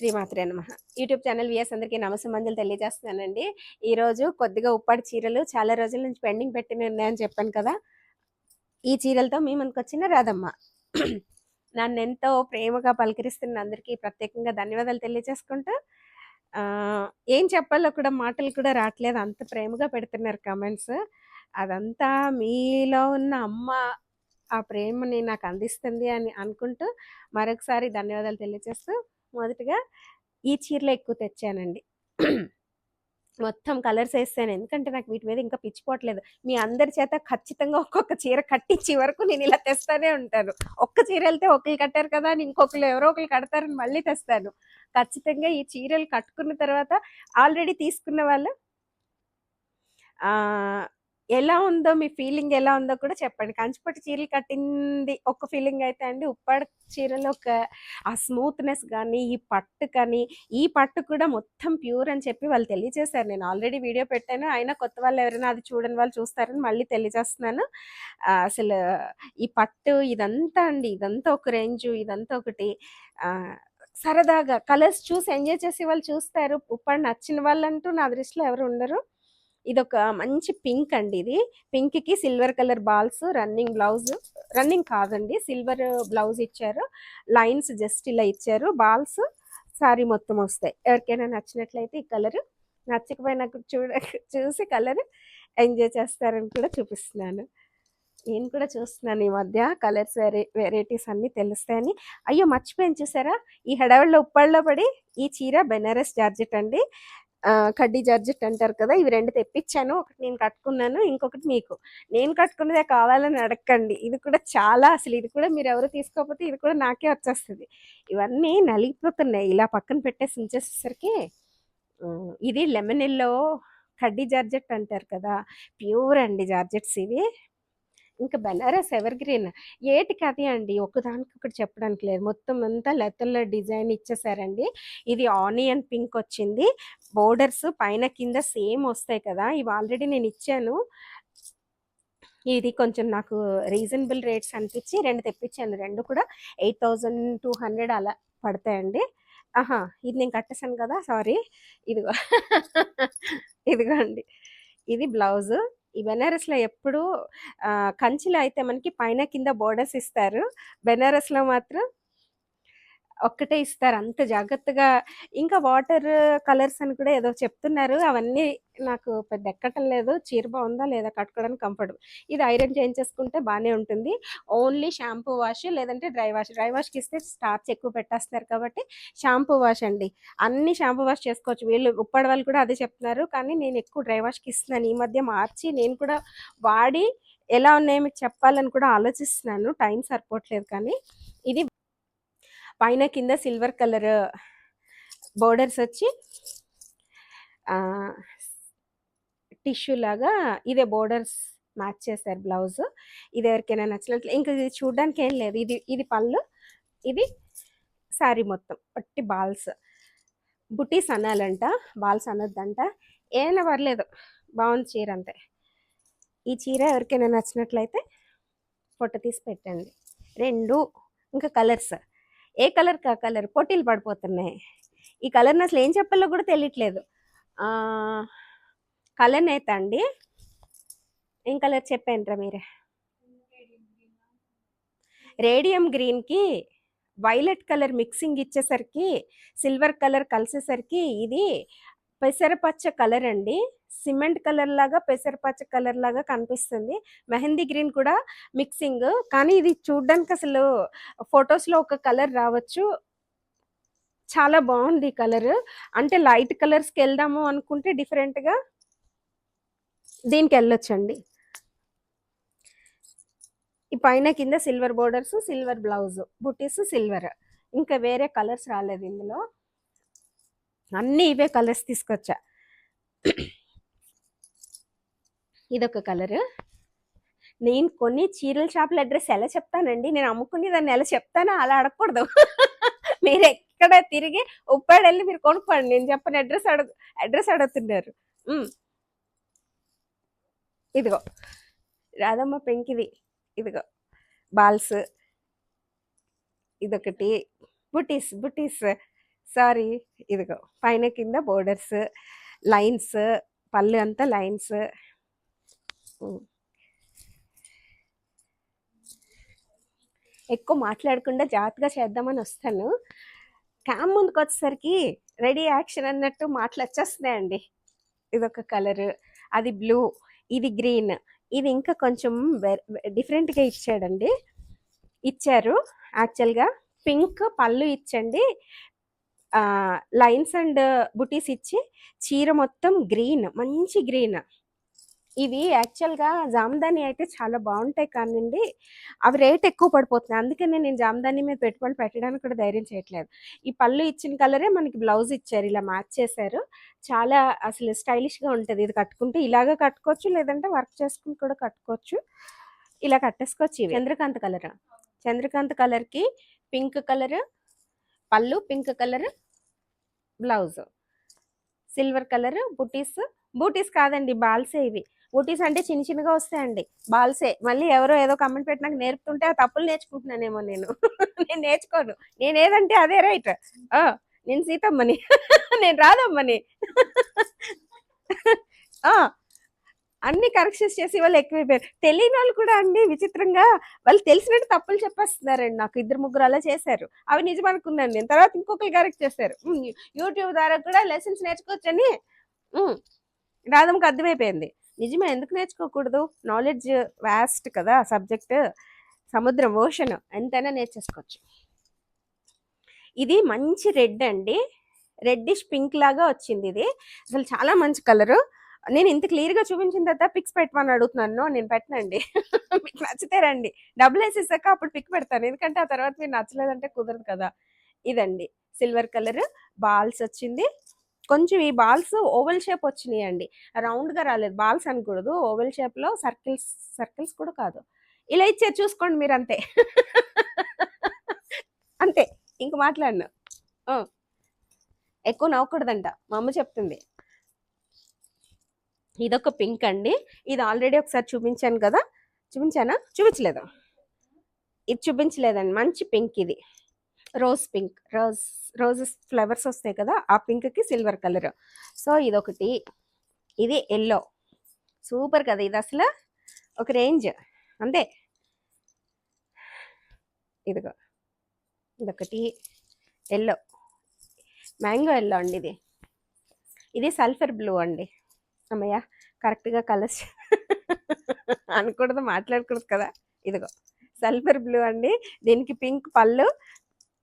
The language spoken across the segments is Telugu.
శ్రీమాత్రే నమ. యూట్యూబ్ ఛానల్ విఎస్ అందరికీ నమస్తే తెలియజేస్తున్నానండి. ఈరోజు కొద్దిగా ఉప్పాడి చీరలు చాలా రోజుల నుంచి పెండింగ్ పెట్టిన ఉన్నాయని చెప్పాను కదా. ఈ చీరలతో మీ మనకు వచ్చిన రాదమ్మ నన్ను ఎంతో ప్రేమగా పలకరిస్తున్న అందరికీ ప్రత్యేకంగా ధన్యవాదాలు తెలియజేసుకుంటూ ఏం చెప్పాలో కూడా మాటలు కూడా రావట్లేదు అంత ప్రేమగా పెడుతున్నారు కమెంట్స్. అదంతా మీలో ఉన్న అమ్మ ఆ ప్రేమని నాకు అందిస్తుంది అని అనుకుంటూ మరొకసారి ధన్యవాదాలు తెలియజేస్తూ మొదటగా ఈ చీరలో ఎక్కువ తెచ్చానండి. మొత్తం కలర్స్ వేస్తాను. ఎందుకంటే నాకు వీటి మీద ఇంకా పిచ్చిపోవట్లేదు మీ అందరి చేత ఖచ్చితంగా ఒక్కొక్క చీర కట్టించే వరకు నేను ఇలా తెస్తానే ఉంటాను. ఒక్క చీర వెళ్తే ఒకరు కట్టారు కదా అని ఇంకొకరు ఎవరో ఒకరు కడతారని మళ్ళీ తెస్తాను. ఖచ్చితంగా ఈ చీరలు కట్టుకున్న తర్వాత ఆల్రెడీ తీసుకున్న వాళ్ళు ఎలా ఉందో మీ ఫీలింగ్ ఎలా ఉందో కూడా చెప్పండి. కంచిపట్టు చీరలు కట్టింది ఒక ఫీలింగ్ అయితే అండి. ఉప్పాడ చీరలో ఒక ఆ స్మూత్నెస్ కానీ ఈ పట్టు కానీ ఈ పట్టు కూడా మొత్తం ప్యూర్ అని చెప్పి వాళ్ళు తెలియజేశారు. నేను ఆల్రెడీ వీడియో పెట్టాను. అయినా కొత్త వాళ్ళు ఎవరైనా అది చూడని వాళ్ళు చూస్తారని మళ్ళీ తెలియజేస్తున్నాను. అసలు ఈ పట్టు ఇదంతా అండి. ఇదంతా ఒక రేంజ్ ఇదంతా ఒకటి. సరదాగా కలర్స్ చూసి ఎంజాయ్ చేసే వాళ్ళు చూస్తారు. ఉప్పాడు నచ్చిన వాళ్ళంటూ నా దృష్టిలో ఎవరు ఉండరు. ఇదొక మంచి పింక్ అండి ఇది. పింక్కి silver colour balls running blouse running కాదండి సిల్వర్ బ్లౌజ్ ఇచ్చారు. లైన్స్ జస్ట్ ఇలా ఇచ్చారు. బాల్స్ సారీ మొత్తం వస్తాయి. ఎవరికైనా నచ్చినట్లయితే ఈ కలర్ నచ్చకపోయినా చూడ చూసి కలర్ ఎంజాయ్ చేస్తారని కూడా చూపిస్తున్నాను. నేను కూడా చూస్తున్నాను ఈ మధ్య కలర్స్ వెరై వెరైటీస్ అన్నీ తెలుస్తాయని. అయ్యో మర్చిపోయాను చూసారా? ఈ హడావిడిలో ఉప్పల్లో పడి ఈ చీర బెనారస్ జార్జెట్ అండి. కడ్డీ జార్జెట్ అంటారు కదా ఇవి రెండు తెప్పించాను. ఒకటి నేను కట్టుకున్నాను ఇంకొకటి మీకు. నేను కట్టుకున్నదే కావాలని అడగండి ఇది కూడా చాలా అసలు ఇది కూడా మీరు ఎవరు తీసుకోకపోతే ఇది కూడా నాకే వచ్చేస్తుంది. ఇవన్నీ నలిగిపోతున్నాయి. ఇలా పక్కన పెట్టేసి ఉంచేసేసరికి ఇది లెమన్ ఎల్లో కడ్డీ జార్జెట్ అంటారు కదా ప్యూర్ అండి జార్జెట్స్ ఇవి. ఇంకా బెనారస్ ఎవర్ గ్రీన్ ఏటికి అది అండి? ఒకదానికి ఒకటి చెప్పడానికి లేదు. మొత్తం అంతా లెతర్ల డిజైన్ ఇచ్చేసారండి. ఇది ఆనియన్ పింక్ వచ్చింది. బోర్డర్స్ పైన కింద సేమ్ వస్తాయి కదా? ఇవి ఆల్రెడీ నేను ఇచ్చాను. ఇది కొంచెం నాకు రీజనబుల్ రేట్స్ అనిపించి రెండు తెప్పించాను. రెండు కూడా ఎయిట్ థౌజండ్ టూ హండ్రెడ్ అలా పడతాయండి. ఆహా ఇది నేను కట్టేసాను కదా సారీ. ఇదిగో. ఇదిగో అండి ఇది బ్లౌజ్. ఈ బెనారస్లో ఎప్పుడు ఆ, కంచిలో అయితే మనకి పైన కింద బోర్డర్స్ ఇస్తారు. బెనారస్లో మాత్రం ఒక్కటే ఇస్తారు. అంత జాగ్రత్తగా ఇంకా వాటర్ కలర్స్ అని కూడా ఏదో చెప్తున్నారు. అవన్నీ నాకు పెద్ద ఎక్కటం లేదు. చీర బాగుందా లేదా కట్టుకోవడానికి కంఫర్టబుల్. ఇది ఐరన్ చేయించేసుకుంటే బాగానే ఉంటుంది. ఓన్లీ షాంపూ వాష్ లేదంటే డ్రై వాష్. డ్రై వాష్కి ఇస్తే స్టార్చ్ ఎక్కువ పెట్టేస్తారు కాబట్టి షాంపూ వాష్ అండి. అన్ని షాంపూ వాష్ చేసుకోవచ్చు. వీళ్ళు ఉప్పటి వాళ్ళు కూడా అదే చెప్తున్నారు. కానీ నేను ఎక్కువ డ్రై వాష్కి ఇస్తున్నాను. ఈ మధ్య మార్చి నేను కూడా వాడి ఎలా ఉన్నాయో మీకు చెప్పాలని కూడా ఆలోచిస్తున్నాను. టైం సరిపోవట్లేదు కానీ ఇది పైన కింద సిల్వర్ కలర్ బోర్డర్స్ వచ్చి టిష్యూ లాగా ఇదే బోర్డర్స్ మ్యాచ్ చేశారు బ్లౌజ్. ఇది ఎవరికైనా నచ్చినట్లు ఇంకా ఇది చూడడానికి ఏం లేదు. ఇది ఇది పళ్ళు ఇది శారీ మొత్తం పట్టి బాల్స్. బుటీస్ అనాలంట బాల్స్ అనొద్దంట. ఏమైనా పర్లేదు బాగుంది చీర అంతే. ఈ చీర ఎవరికైనా నచ్చినట్లయితే ఫోటో తీసి పెట్టండి. రెండు ఇంకా కలర్స్. ఏ కలర్ కా కలర్? పొట్టీలు పడిపోతున్నాయి. ఈ కలర్ని అసలు ఏం చెప్పాలో కూడా తెలియట్లేదు. కలర్ అయితే అండి. ఏం కలర్ చెప్పానురా మీరే? రేడియం గ్రీన్కి వైలెట్ కలర్ మిక్సింగ్ ఇచ్చేసరికి సిల్వర్ కలర్ కలిసేసరికి ఇది పెసరపచ్చ కలర్ అండి. సిమెంట్ కలర్ లాగా పెసరపచ్చ కలర్ లాగా కనిపిస్తుంది. మెహందీ గ్రీన్ కూడా మిక్సింగ్. కానీ ఇది చూడడానికి అసలు ఫొటోస్లో ఒక కలర్ రావచ్చు. చాలా బాగుంది ఈ కలర్. అంటే లైట్ కలర్స్కి వెళ్దాము అనుకుంటే డిఫరెంట్గా దీనికి వెళ్ళొచ్చండి. ఈ పైన కింద సిల్వర్ బోర్డర్స్ సిల్వర్ బ్లౌజ్ బుటీస్ సిల్వర్. ఇంకా వేరే కలర్స్ రాలేదు ఇందులో. అన్నీ ఇవే కలర్స్ తీసుకొచ్చా. ఇదొక కలరు. నేను కొన్ని చీరల షాపుల అడ్రస్ ఎలా చెప్తానండి? నేను అమ్ముకునే దాన్ని ఎలా చెప్తానో అలా అడగకూడదు. మీరు ఎక్కడ తిరిగి ఉప్పాడు వెళ్ళి మీరు కొనుక్కోండి. నేను చెప్పని అడ్రస్ అడుగు అడ్రస్ అడుగుతున్నారు. ఇదిగో. రాధమ్మ పెంకిది. ఇదిగో. బాల్స్. ఇదొకటి. బుటీస్ బుటీస్. సారీ ఇదిగో పైన కింద బోర్డర్స్ లైన్స్ పళ్ళు అంతా లైన్స్. ఎక్కువ మాట్లాడకుండా జాగ్రత్తగా చేద్దామని వస్తాను. క్యామ్ ముందుకు వచ్చేసరికి రెడీ యాక్షన్ అన్నట్టు మాటలు వచ్చేస్తున్నాయండి ఇదొక కలరు అది బ్లూ ఇది గ్రీన్ ఇది ఇంకా కొంచెం డిఫరెంట్గా ఇచ్చాడండి. ఇచ్చారు. యాక్చువల్గా పింక్ పళ్ళు ఇచ్చండి. లైన్స్ అండ్ బుటీస్ ఇచ్చి చీర మొత్తం గ్రీన్ మంచి గ్రీన్ ఇవి యాక్చువల్‌గా జామదాని అయితే చాలా బాగుంటాయి కానండి, అవి రేట్ ఎక్కువ పడిపోతున్నాయి. అందుకనే నేను జామదాని మీద పెట్టుబడి పెట్టడానికి కూడా ధైర్యం చేయట్లేదు. ఈ పళ్ళు ఇచ్చిన కలరే మనకి బ్లౌజ్ ఇచ్చారు. ఇలా మ్యాచ్ చేశారు. చాలా అసలు స్టైలిష్‌గా ఉంటుంది ఇది కట్టుకుంటే ఇలాగ కట్టుకోవచ్చు. లేదంటే వర్క్ చేసుకుని కూడా కట్టుకోవచ్చు. ఇలా కట్టేసుకోవచ్చు ఇవి. చంద్రకాంత కలర్. చంద్రకాంత కలర్‌కి పింక్ కలర్, పళ్ళు pink colour, blouse. Silver colour బుటీస్, బూటీస్ కాదండి బాల్సే ఇవి. బూటీస్ అంటే చిన్న చిన్నగా వస్తాయండి బాల్సే. మళ్ళీ ఎవరో ఏదో కమెంట్ పెట్టినాక నేర్పుతుంటే ఆ తప్పులు నేర్చుకుంటున్నానేమో నేను. నేను నేర్చుకోను. నేను ఏదంటే అదే రైట్. నేను సీతమ్మని. నేను రాదమ్మని అన్ని కరెక్షన్స్ చేసి వాళ్ళు ఎక్కువైపోయారు. తెలియని వాళ్ళు కూడా అండి విచిత్రంగా వాళ్ళు తెలిసినట్టు తప్పులు చెప్పేస్తున్నారండి. నాకు ఇద్దరు ముగ్గురు అలా చేశారు. అవి నిజం అనుకున్నాను నేను. తర్వాత ఇంకొకరు కరెక్ట్ చేశారు. యూట్యూబ్ ద్వారా కూడా లెసన్స్ నేర్చుకోవచ్చని రాధమ్మకు అర్థమైపోయింది. నిజమే ఎందుకు నేర్చుకోకూడదు? నాలెడ్జ్ వ్యాస్ట్ కదా సబ్జెక్ట్ సముద్రం ఓషన్ ఎంతైనా నేర్చేసుకోవచ్చు. ఇది మంచి రెడ్ అండి. రెడ్డిష్ పింక్ లాగా వచ్చింది ఇది. అసలు చాలా మంచి కలరు నేను ఇంత క్లియర్గా చూపించిన తర్వాత పిక్స్ పెట్టమని అడుగుతున్నాను. నేను పెట్టనండి. మీకు నచ్చితే రండి. డబ్బులు వేసేసాక అప్పుడు పిక్ పెడతాను. ఎందుకంటే ఆ తర్వాత మీరు నచ్చలేదంటే కుదరదు కదా. ఇదండి. సిల్వర్ కలర్ బాల్స్ వచ్చింది. కొంచెం ఈ బాల్స్ ఓవెల్ షేప్ వచ్చినాయి అండి రౌండ్గా రాలేదు. బాల్స్ అనకూడదు. ఓవెల్ షేప్లో సర్కిల్స్ సర్కిల్స్ కూడా కాదు. ఇలా ఇచ్చారు చూసుకోండి మీరు అంతే. అంతే. ఇంక మాట్లాడిన. ఎక్కువ నవ్వకూడదంట. మా అమ్మ చెప్తుంది. ఇదొక పింక్ అండి. ఇది ఆల్రెడీ ఒకసారి చూపించాను కదా. చూపించానా? చూపించలేదు? ఇది చూపించలేదండి. మంచి పింక్ ఇది. Rose pink. Rose roses flowers వస్తాయి కదా ఆ పింక్కి సిల్వర్ కలర్. సో ఇదొకటి. ఇది ఎల్లో. సూపర్ కదా ఇది అసలు. ఒక రేంజ్. అంతే. ఇదిగో. ఇదొకటి. ఎల్లో. మ్యాంగో ఎల్లో అండి ఇది. ఇది సల్ఫర్ బ్లూ అండి. అమ్మయ్య కరెక్ట్గా కలర్స్ అనకూడదు మాట్లాడకూడదు కదా. ఇదిగో సల్ఫర్ బ్లూ అండి. దీనికి పింక్ పళ్ళు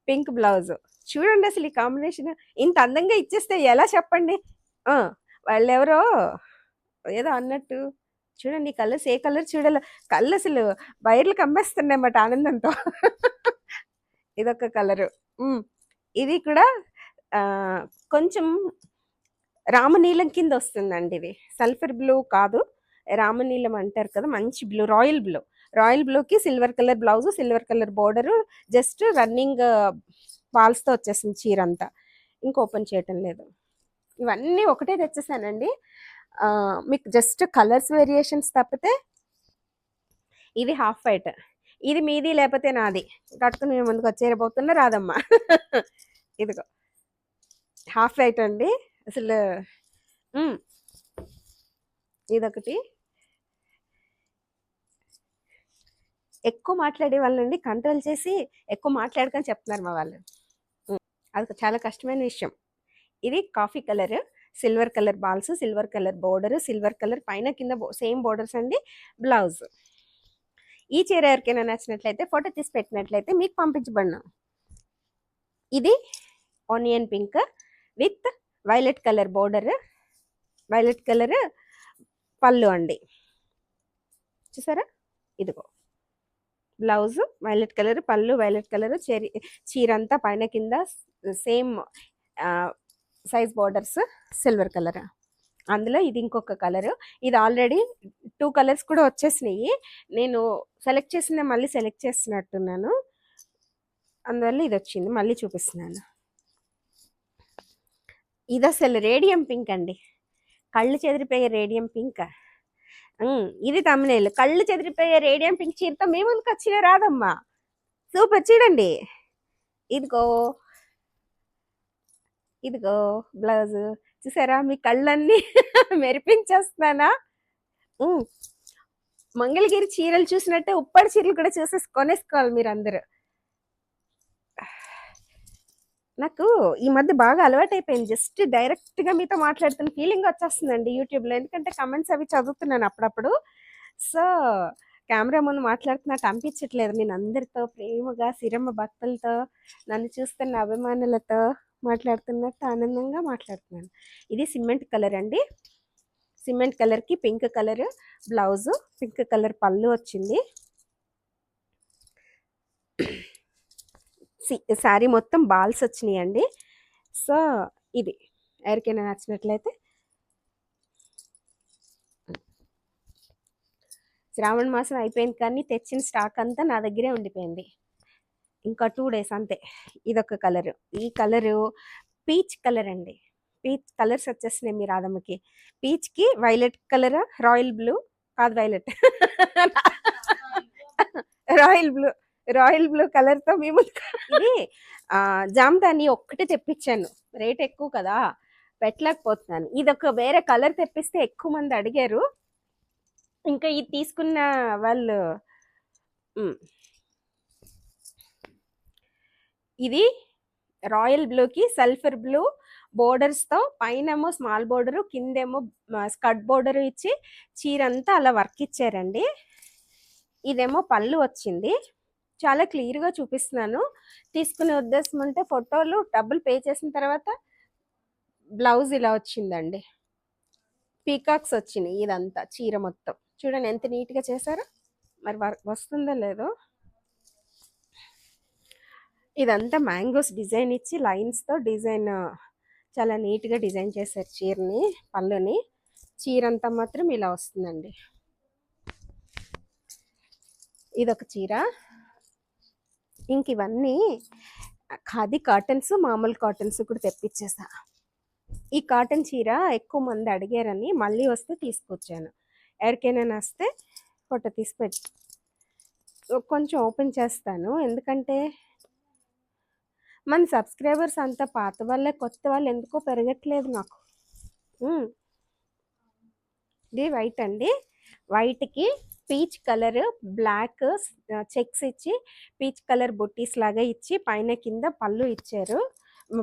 పింక్ బ్లౌజ్. చూడండి అసలు ఈ కాంబినేషన్. ఇంత అందంగా ఇచ్చేస్తే ఎలా చెప్పండి? వాళ్ళు ఎవరో ఏదో అన్నట్టు. చూడండి కలర్స్ ఏ కలర్ చూడాలి. కళ్ళు అసలు వైర్లు అమ్మేస్తున్నాయన్నమాట ఆనందంతో. ఇదొక కలరు. ఇది కూడా కొంచెం రామనీలం కింద వస్తుందండి ఇది. సల్ఫర్ బ్లూ కాదు రామనీలం అంటారు కదా మంచి బ్లూ రాయల్ బ్లూ. రాయల్ బ్లూకి silver colour blouse silver colour border just running పాల్స్తో వచ్చేసింది చీర అంతా. ఇంకా ఓపెన్ చేయటం లేదు. ఇవన్నీ ఒకటే తెచ్చేసానండి. మీకు జస్ట్ కలర్స్ వేరియేషన్స్ తప్పితే ఇది హాఫ్ వైట్. ఇది మీది లేకపోతే నాది. కట్టుకుని మేము ముందుకు వచ్చేరబోతున్నా రాదమ్మా. ఇదిగో. హాఫ్ వైట్ అండి. అసలు ఇదొకటి. ఎక్కువ మాట్లాడే వాళ్ళండి కంట్రోల్ చేసి ఎక్కువ మాట్లాడుకొని చెప్తున్నారు మా వాళ్ళు. అది చాలా కష్టమైన విషయం. ఇది coffee colour silver colour balls silver colour border silver colour పైన కింద సేమ్ బోర్డర్స్ అండి బ్లౌజ్. ఈ చీర ఎవరికైనా నచ్చినట్లయితే ఫోటో తీసి పెట్టినట్లయితే మీకు పంపించబడినా. ఇది onion pink with violet colour border violet colour పళ్ళు అండి. చూసారా? ఇదిగో. బ్లౌజ్ వైలెట్ కలర్ పళ్ళు వైలెట్ కలర్ చీర అంతా పైన కింద same size borders silver colour. అందులో ఇది ఇంకొక కలర్. ఇది ఆల్రెడీ టూ కలర్స్ కూడా వచ్చేసినాయి. నేను సెలెక్ట్ చేసిన మళ్ళీ సెలెక్ట్ చేస్తున్నట్టున్నాను. అందువల్ల ఇది వచ్చింది. మళ్ళీ చూపిస్తున్నాను. ఇది అసలు రేడియం పింక్ అండి. కళ్ళు చెదిరిపోయే రేడియం పింక్. ఇది తమిళ కళ్ళు చెదిరిపోయే రేడియం పింక్ చీరతో మేము వచ్చిన రాదమ్మా సూపర్ చూడండి. ఇదిగో. ఇదిగో బ్లౌజ్. చూసారా? మీ కళ్ళన్నీ మెరిపించేస్తున్నానా? మంగళగిరి చీరలు చూసినట్టే ఉప్పడి చీరలు కూడా చూసేసి కొనేసుకోవాలి మీరు అందరూ నాకు ఈ మధ్య బాగా అలవాటైపోయింది. జస్ట్ డైరెక్ట్గా మీతో మాట్లాడుతున్న ఫీలింగ్ వచ్చేస్తుందండి యూట్యూబ్లో. ఎందుకంటే కమెంట్స్ అవి చదువుతున్నాను అప్పుడప్పుడు. సో కెమెరా ముందు మాట్లాడుతున్నట్టు అనిపించట్లేదు. నేను అందరితో ప్రేమగా సిరమ్మ భక్తులతో నన్ను చూస్తున్న అభిమానులతో మాట్లాడుతున్నట్టు ఆనందంగా మాట్లాడుతున్నాను. ఇది సిమెంట్ కలర్ అండి. సిమెంట్ కలర్కి pink colour blouse pink colour పళ్ళు వచ్చింది. శారీ మొత్తం బాల్స్ వచ్చినాయి అండి సో ఇది. ఎవరికైనా నచ్చినట్లయితే. శ్రావణ మాసం అయిపోయింది కానీ తెచ్చిన స్టాక్ అంతా నా దగ్గరే ఉండిపోయింది. ఇంకా టూ డేస్ అంతే. ఇదొక కలర్. ఈ కలరు పీచ్ కలర్ అండి. పీచ్ కలర్స్ వచ్చేసినాయి మీ రాధమ్మకి. పీచ్కి వైలెట్ కలర్ రాయల్ బ్లూ. కాదు violet. Royal blue. Royal blue కలర్తో మేము ఇది జామదాని ఒక్కటే తెప్పించాను. రేట్ ఎక్కువ కదా పెట్టలేకపోతున్నాను. ఇది ఒక వేరే కలర్ తెప్పిస్తే ఎక్కువ మంది అడిగారు. ఇంకా ఇది తీసుకున్న వాళ్ళు ఇది రాయల్ బ్లూకి సల్ఫర్ బ్లూ బోర్డర్స్తో పైన పైనేమో స్మాల్ బోర్డరు కిందేమో స్కట్ బోర్డర్ ఇచ్చి చీర అంతా అలా వర్క్ ఇచ్చారండి. ఇదేమో పళ్ళు వచ్చింది. చాలా క్లియర్గా చూపిస్తున్నాను. తీసుకునే ఉద్దేశం ఉంటే ఫోటోలు డబ్బులు పే చేసిన తర్వాత బ్లౌజ్ ఇలా వచ్చిందండి. పీకాక్స్ వచ్చినాయి ఇదంతా చీర మొత్తం. చూడండి ఎంత నీట్గా చేశారో. మరి వస్తుందో లేదో. ఇదంతా మ్యాంగోస్ డిజైన్ ఇచ్చి లైన్స్తో డిజైన్ చాలా నీట్గా డిజైన్ చేశారు చీరని పళ్ళుని. చీర అంతా మాత్రం ఇలా వస్తుందండి. ఇదొక చీర. ఇంక ఇవన్నీ ఖాదీ కాటన్స్ మామూలు కాటన్స్ కూడా తెప్పించేసా ఈ కాటన్ చీర ఎక్కువ మంది అడిగారని మళ్ళీ వస్తే తీసుకొచ్చాను. ఎవరికైనా నస్తే ఫోటో తీసి పెట్టి కొంచెం ఓపెన్ చేస్తాను. ఎందుకంటే మన సబ్స్క్రైబర్స్ అంతా పాత వాళ్ళే కొత్త వాళ్ళు ఎందుకో పెరగట్లేదు నాకు. ఇది వైట్ అండి. వైట్కి పీచ్ కలర్ బ్లాక్ చెక్స్ ఇచ్చి పీచ్ కలర్ బుట్టీస్ లాగా ఇచ్చి పైన కింద పళ్ళు ఇచ్చారు.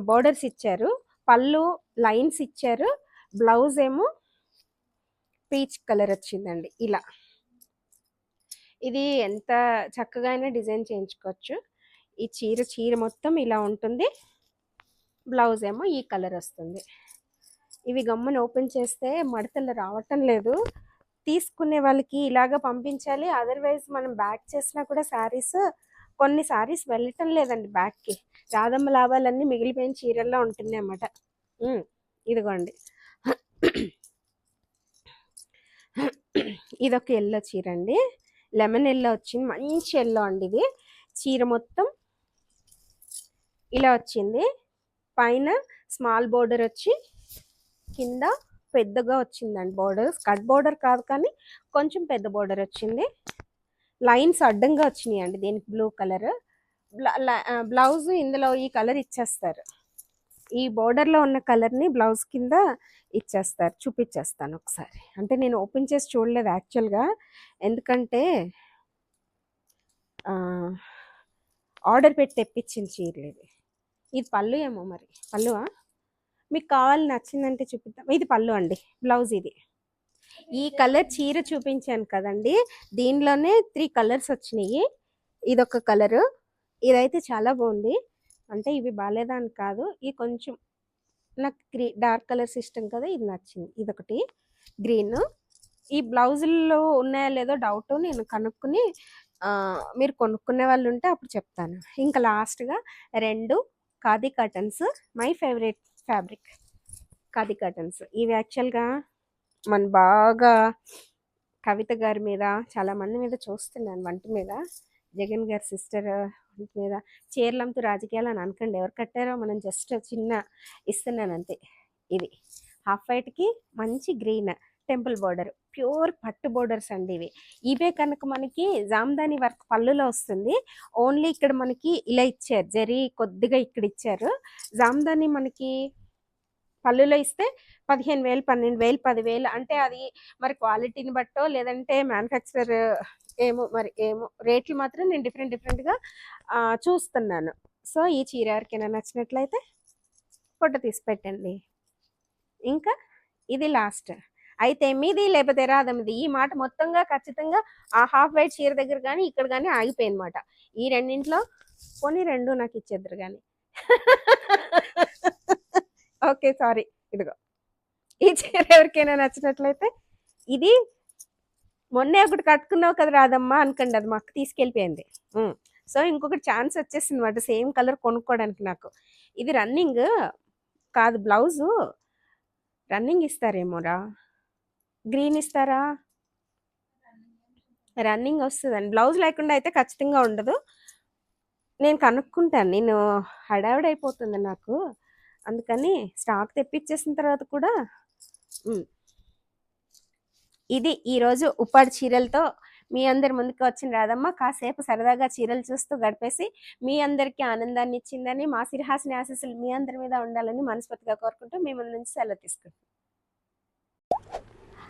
బోర్డర్స్ ఇచ్చారు. పళ్ళు లైన్స్ ఇచ్చారు. బ్లౌజ్ ఏమో పీచ్ కలర్ వచ్చిందండి ఇలా. ఇది ఎంత చక్కగా అయినా డిజైన్ చేయించుకోవచ్చు. ఈ చీర చీర మొత్తం ఇలా ఉంటుంది. బ్లౌజ్ ఏమో ఈ కలర్ వస్తుంది. ఇవి గమ్మున ఓపెన్ చేస్తే మడతలు రావటం లేదు. తీసుకునే వాళ్ళకి ఇలాగ పంపించాలి. అదర్వైజ్ మనం బ్యాక్ చేసినా కూడా శారీస్ కొన్ని శారీస్ వెళ్ళటం లేదండి బ్యాక్కి. రాధమ్మ లాభాలన్నీ మిగిలిపోయిన చీరల్లో ఉంటున్నాయి అన్నమాట ఇదిగోండి. ఇదొక ఎల్లో చీర అండి. లెమన్ ఎల్లో వచ్చింది. మంచి ఎల్లో అండి ఇది. చీర మొత్తం ఇలా వచ్చింది. పైన స్మాల్ బోర్డర్ వచ్చి కింద పెద్దగా వచ్చిందండి బోర్డర్ కట్ బోర్డర్ కాదు కానీ కొంచెం పెద్ద బోర్డర్ వచ్చింది. లైన్స్ అడ్డంగా వచ్చినాయి అండి దీనికి బ్లూ కలర్ బ్లౌజ్ ఇందులో ఈ కలర్ ఇచ్చేస్తారు. ఈ బోర్డర్లో ఉన్న కలర్ని బ్లౌజ్ కింద ఇచ్చేస్తారు. చూపించేస్తాను ఒకసారి. అంటే నేను ఓపెన్ చేసి చూడలేదు యాక్చువల్గా ఎందుకంటే ఆర్డర్ పెట్టి తెప్పించిన చీరలు ఇది ఇది పళ్ళు ఏమో మరి. పళ్ళువా? మీకు కావాలి నచ్చిందంటే చూపిద్దాం. ఇది పళ్ళు అండి బ్లౌజ్ ఇది. ఈ కలర్ చీర చూపించాను కదండి దీనిలోనే త్రీ కలర్స్ వచ్చినాయి. ఇదొక కలరు ఇదైతే చాలా బాగుంది. అంటే ఇవి బాగాలేదా అని కాదు ఇది కొంచెం నాకు గ్రీ డార్క్ కలర్స్ ఇష్టం కదా ఇది నచ్చింది. ఇదొకటి గ్రీన్. ఈ బ్లౌజుల్లో ఉన్నాయో లేదో డౌట్ నేను కనుక్కుని మీరు కొనుక్కునే వాళ్ళు ఉంటే అప్పుడు చెప్తాను. ఇంకా లాస్ట్గా రెండు khadi curtains my favourite fabric. Khadi curtains. ఇవి యాక్చువల్గా మన బాగా కవిత గారి మీద చాలామంది మీద చూస్తున్నాను వంట మీద. జగన్ గారి సిస్టర్ వంట మీద. చీరలంతో రాజకీయాలు అని అనకండి. ఎవరు కట్టారో మనం జస్ట్ చిన్న ఇస్తున్నాను అంతే. ఇది హాఫ్ వైట్కి మంచి గ్రీన్ టెంపుల్ బోర్డర్. ప్యూర్ పట్టు బోర్డర్స్ అండి ఇవి. ఇవే కనుక మనకి జామ్దాని వర్క్ పళ్ళులో వస్తుంది. ఓన్లీ ఇక్కడ మనకి ఇలా ఇచ్చారు. జరీ కొద్దిగా ఇక్కడ ఇచ్చారు. జామ్దాని మనకి పళ్ళులో ఇస్తే పదిహేను వేలు పన్నెండు వేలు పదివేలు అంటే అది మరి క్వాలిటీని బట్టో లేదంటే మ్యానుఫ్యాక్చరర్ ఏమో మరి ఏమో రేట్లు మాత్రం నేను డిఫరెంట్ డిఫరెంట్గా చూస్తున్నాను. సో ఈ చీర ఎవరికైనా నచ్చినట్లయితే ఫోటో తీసి పెట్టండి. ఇంకా ఇది లాస్ట్. అయితే మీది లేకపోతే రాదమ్మది ఈ మాట మొత్తంగా ఖచ్చితంగా ఆ హాఫ్ వైట్ చీర దగ్గర కానీ ఇక్కడ కానీ ఆగిపోయింది మాట ఈ రెండింట్లో కొన్ని రెండు నాకు ఇచ్చేద్దరు కానీ ఓకే సారీ. ఇదిగో. ఈ చీర ఎవరికైనా నచ్చినట్లయితే ఇది మొన్నే ఒకటి కట్టుకున్నావు కదా రాదమ్మా అనుకోండి అది మాకు తీసుకెళ్ళిపోయింది. సో ఇంకొకటి ఛాన్స్ వచ్చేసింది అనమాట సేమ్ కలర్ కొనుక్కోవడానికి నాకు. ఇది రన్నింగ్ కాదు బ్లౌజు రన్నింగ్ ఇస్తారేమోరా? గ్రీన్ ఇస్తారా? రన్నింగ్ వస్తుందండి. బ్లౌజ్ లేకుండా అయితే ఖచ్చితంగా ఉండదు. నేను కనుక్కుంటాను. నేను హడావిడైపోతుంది నాకు. అందుకని స్టాక్ తెప్పించేసిన తర్వాత కూడా ఇది ఈరోజు ఉప్పాడు చీరలతో మీ అందరి ముందుకు వచ్చిన రాదమ్మ కాసేపు సరదాగా చీరలు చూస్తూ గడిపేసి మీ అందరికీ ఆనందాన్ని ఇచ్చిందని మా సిరిహాసిని ఆశీస్సులు మీ అందరి మీద ఉండాలని మనస్ఫూర్తిగా కోరుకుంటూ మీ ముందు నుంచి సెలవు తీసుకుంటాం